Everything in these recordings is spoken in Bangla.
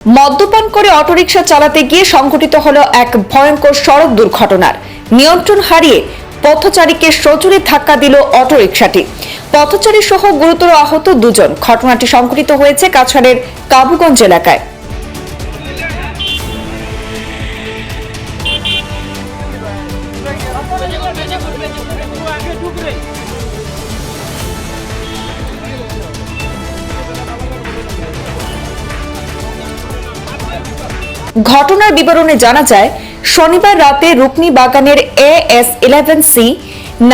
মদ্যপান করে অটোরিকশা চালাতে গিয়ে সংঘটিত হলো এক ভয়ঙ্কর সড়ক দুর্ঘটনার নিয়ন্ত্রণ হারিয়ে পথচারীকে সজোরে ধাক্কা দিল অটোরিকশাটি পথচারী সহ গুরুতর আহত দুজন ঘটনাটি সংঘটিত হয়েছে কাছাড়ের কাবুগঞ্জ এলাকায় ঘটনার বিবরণে জানা যায়, শনিবার রাতে রুকনি বাগানের A S eleven C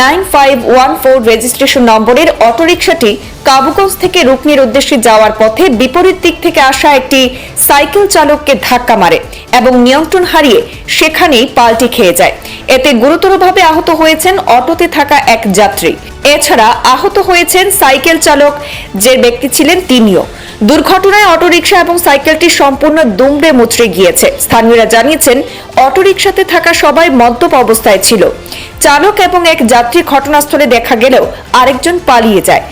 nine five one four registration নম্বরের অটোরিকশাটি কাবুগঞ্জ থেকে রুকনির উদ্দেশ্যে যাওয়ার পথে বিপরীত দিক থেকে আসা একটি সাইকেল চালককে ধাক্কা মারে এবং নিয়ন্ত্রণ হারিয়ে সেখানেই পাল্টি খেয়ে যায়। এতে গুরুতরভাবে আহত হয়েছেন অটোতে থাকা এক যাত্রী। এছাড়া আহত হয়েছেন সাইকেল চালক যে ব্যক্তি ছিলেন তিনিও। দুর্ঘটনায় অটোরিকশা এবং সাইকেলটি সম্পূর্ণ দুমড়ে মুচড়ে গিয়েছে। স্থানীয়রা জানিয়েছেন, অটোরিকশাতে থাকা সবাই মদ্যপ অবস্থায় ছিল। চালক এবং এক যাত্রী ঘটনাস্থলে দেখা গেলেও আরেকজন পালিয়ে যায়।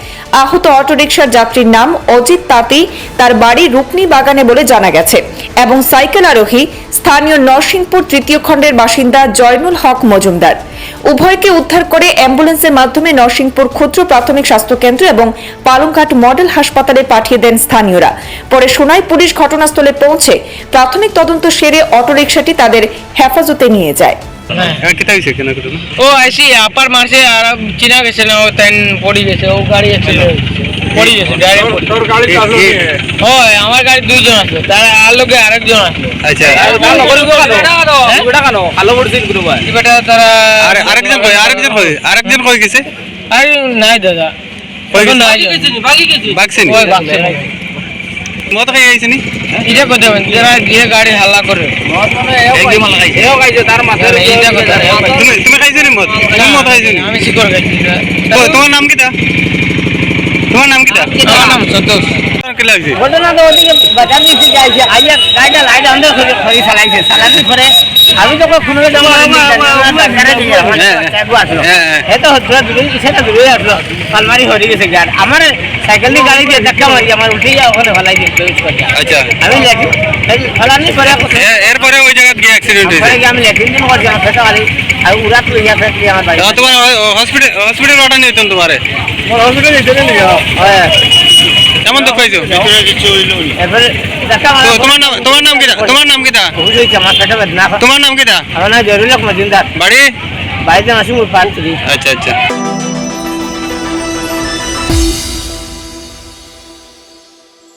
আহত অটোরিকশার যাত্রীর নাম অজিত তাঁতি, তার বাড়ি রুকনি বাগানে বলে জানা গেছে এবং সাইকেল আরোহী স্থানীয় নরসিংপুর তৃতীয় খণ্ডের বাসিন্দা জয়নুল হক মজুমদার। উভয়কে উদ্ধার করে অ্যাম্বুলেন্সের মাধ্যমে নরসিংপুর ক্ষুদ্র প্রাথমিক স্বাস্থ্য কেন্দ্র এবং পালংঘাট মডেল হাসপাতালে পাঠিয়ে দেন স্থানীয়রা। পরে সোনাই পুলিশ ঘটনাস্থলে পৌঁছে প্রাথমিক তদন্ত সেরে অটোরিকশাটি তাদের হেফাজতে নিয়ে যায়। হ্যাঁ। ঘটনা ও আইসি আপার মাসে আর চিনা গেছে না ও তেন পড়ি গেছে ও গাড়ি আছিল পড়ি গেছে তোর গাড়ি চালু হয় আমার গাড়ি দুইজন আছে তার আর লোকে আরেকজন আছে। আচ্ছা। এবারে তারা আরে আরেকজন কই আরেকজন কই আরেকজন কই গেছে? আরে নাই দাদা। কই গেছে? নাই বাকছেন ওই বাক্সে মদ খাই আইছে নি? এটা করতে হবে যারা যে গাড়ি হাল্লা করে। একদম এইটা করতে হবে তুমি তুমি খাইছো নি মদ? তুমি মদ খাইছো নি? আমি শিকর খাইছি তোমার নাম কিটা তোমার নাম কিটা আমার নাম সন্তোষ। কি লাগছে? ঘটনা তো ওদিকে বাজার দিতে যাইছে আইয়া গাড়িটা লাইট আন্দাজ করে খড়ি চালাইছে চালানোর পরে। আমি তো কোনো যাব আসলো। হ্যাঁ, হ্যাঁ। এ তো হচ্ছে দূরে সেটা দূরে আসলো। পালমারি হয়ে গেছে গাড়ি আমার সাইকেল দিয়ে গাড়ি দিয়ে ধাক্কা মারি আমার উঠে যাওয়া ওখানে ফেলাই দিয়ে প্রবেশ করে। যায়। আচ্ছা। আমি লেখি। ফেলানি পরে এরপরে ওই জায়গা গিয়ে অ্যাক্সিডেন্ট হয়েছে। আমি লেট্রিন দিন করছি আমার ফেটা মারি। আর উড়া তুই ইয়া ফেটলি আমার বাড়ি। তো তোমার হসপিটাল হসপিটাল অর্ডার নিয়ে তোমারে? হসপিটালে চলে নিয়ে হয়। কেমন তো পাইছো এরপরে ধাক্কা তো মারা তোমার নাম তোমার নাম কিটা তোমার নাম আমার পেটে বেদনা। তোমার নাম কিটা আমার নাম জরুরি মজুমদার বাড়ি? বাড়িতে আসি পাঁচ আচ্ছা আচ্ছা।